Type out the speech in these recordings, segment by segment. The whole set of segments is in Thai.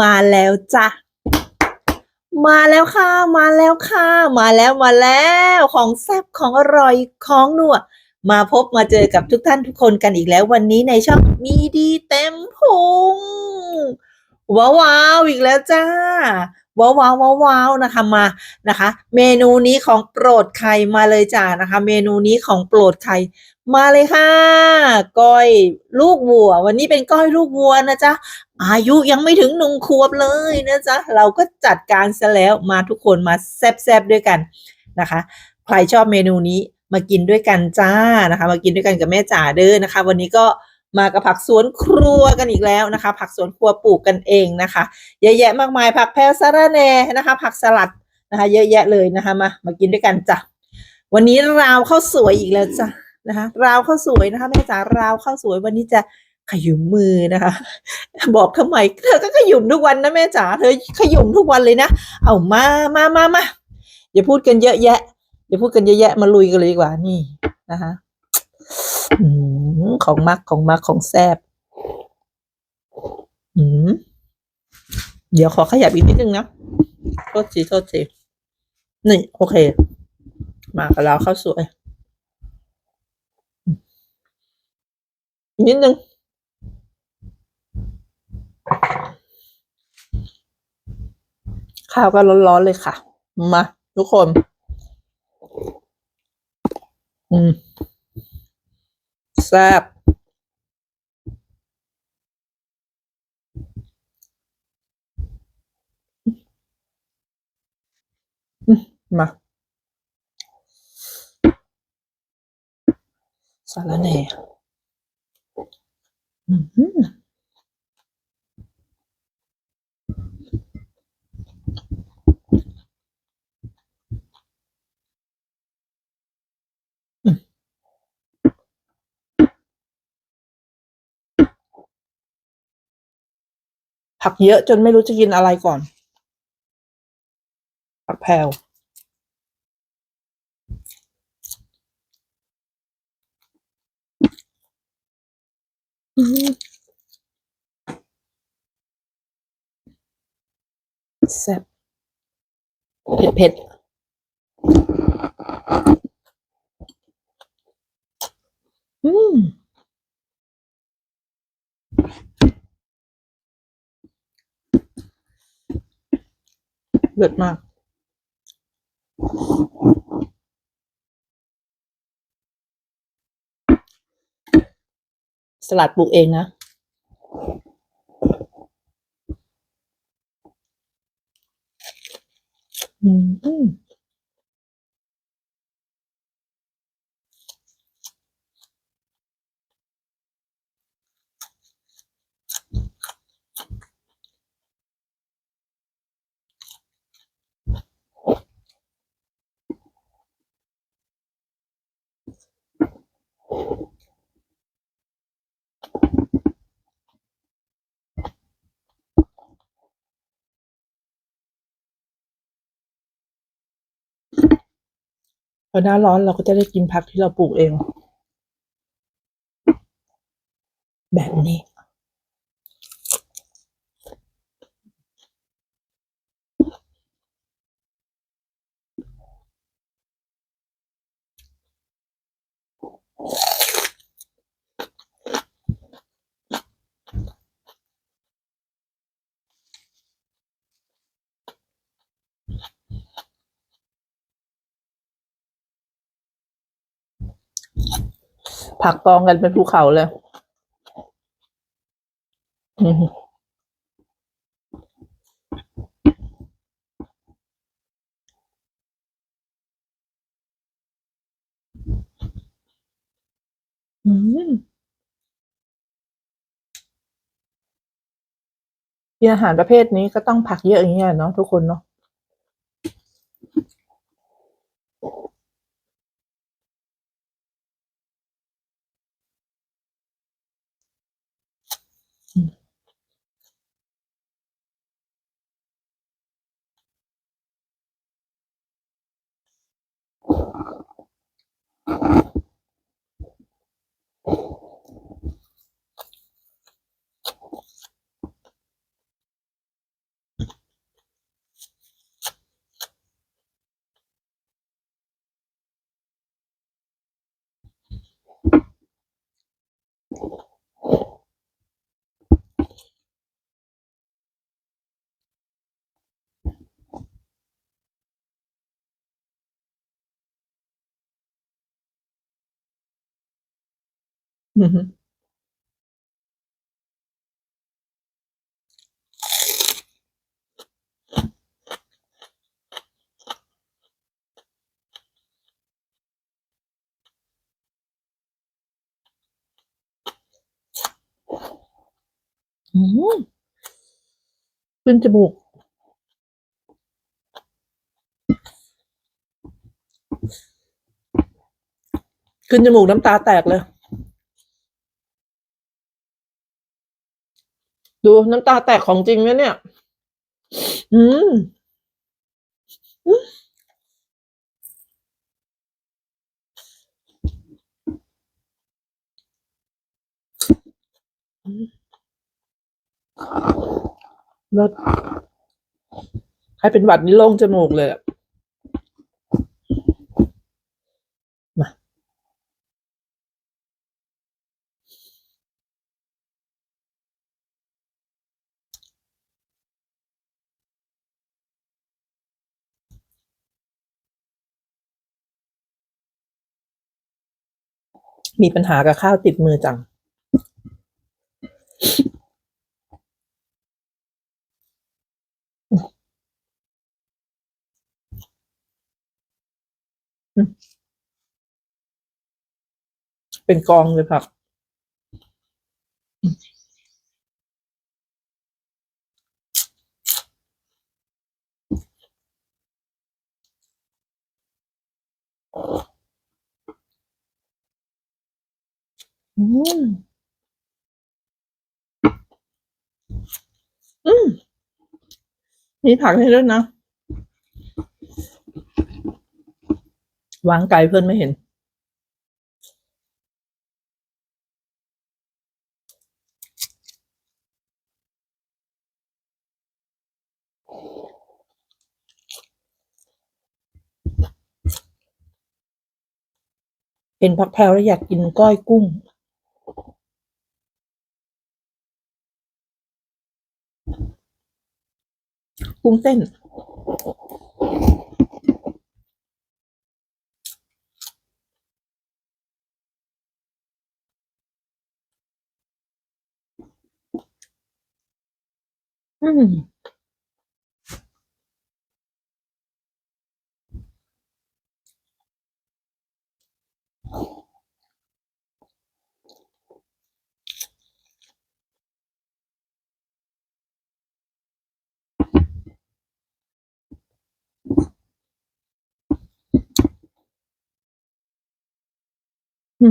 มาแล้วจ้ะ มาแล้วค่ะ มาแล้วค่ะ มาแล้วมาแล้ว ของแซ่บของอร่อยของนัวมาพบมาเจอกับทุกท่านทุกคนกันอีกแล้ววันนี้ในช่องมีดีเต็มพุงว้าวว้าวอีกแล้วจ้า ว้าวว้าวว้าววาวนะคะมานะคะ เมนูนี้ของโปรดใครมาเลยจ้านะคะ เมนูนี้ของโปรดใครมาเลยค่ะก้อยลูกวัว วันนี้เป็นก้อยลูกวัวนะจ๊ะอายุยังไม่ถึงหนึ่งขวบเลยนะจ๊ะเราก็จัดการซะแล้วมาทุกคนมาแซบๆด้วยกันนะคะ ใครชอบเมนูนี้มากินด้วยกันจ้านะคะ มากินด้วยกันกับแม่จ๋าเด้อนะคะ วันนี้ก็ มากับผักสวนครัวกันอีกแล้วนะคะ ผักสวนครัวปลูกกันเองนะคะ เยอะแยะมากมายผักแพรสะระแหน่นะคะ ผักสลัดนะคะ เยอะแยะเลยนะคะมามากินด้วยกันจ้ะวันนี้ราวข้าวสวยอีกแล้วจ้ะนะคะ ราวข้าวสวยนะคะแม่จ๋าราวข้าวสวยวันนี้จะขยุมมือนะคะ บอกทำไมเธอก็ขยุมทุกวันนะแม่จ๋าเธอขยุมทุกวันเลยนะเอามามามามาอย่าพูดกันเยอะแยะอย่าพูดกันเยอะแยะมาลุยกันเลยดีกว่านี่นะคะอืม ของมักของมักของแซบอืมเดี๋ยวขอขยับอีกนิดนึงนะโทษทีโทษทีนี่โอเค มากับเราข้าวสวยอีกนิดนึงข้าวก็ร้อนๆเลยค่ะ มา ทุกคน อืม แซ่บมาสารแหน่อืม ผักเยอะจนไม่รู้จะกินอะไรก่อน ผักแพรวอืมแซ่บเผ็ดเผ็ดอืม เลิศมาก สลัดปลูกเองนะ อืม อหน้าร้อนเราก็จะได้กินผักที่เราปลูกเอง แบบนี้ ผักกองกันเป็นภูเขาเลยอืมอืมกินอาหารประเภทนี้ก็ต้องผักเยอะอย่างเงี้ยเนาะทุกคนเนาะ อือฮึอืมขึ้นจมูกขึ้นจมูกน้ำตาแตกเลย ดูน้ำตาแตกของจริงนะเนี่ย อืมรสใครเป็นหวัดนี่โล่งจมูกเลยอะมา มีปัญหากับข้าวติดมือจัง เป็นกองเลยผัก อืมอืมมีผักให้ด้วยนะวางไกลเพื่อนไม่เห็นเห็นผักแพรวแล้วอยากกินก้อยกุ้ง กุ้งเส้น อืม อื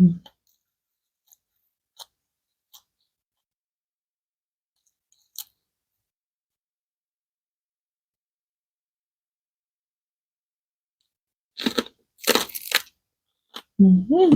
มอืม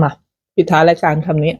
มา ปิดท้ายรายการคำนี้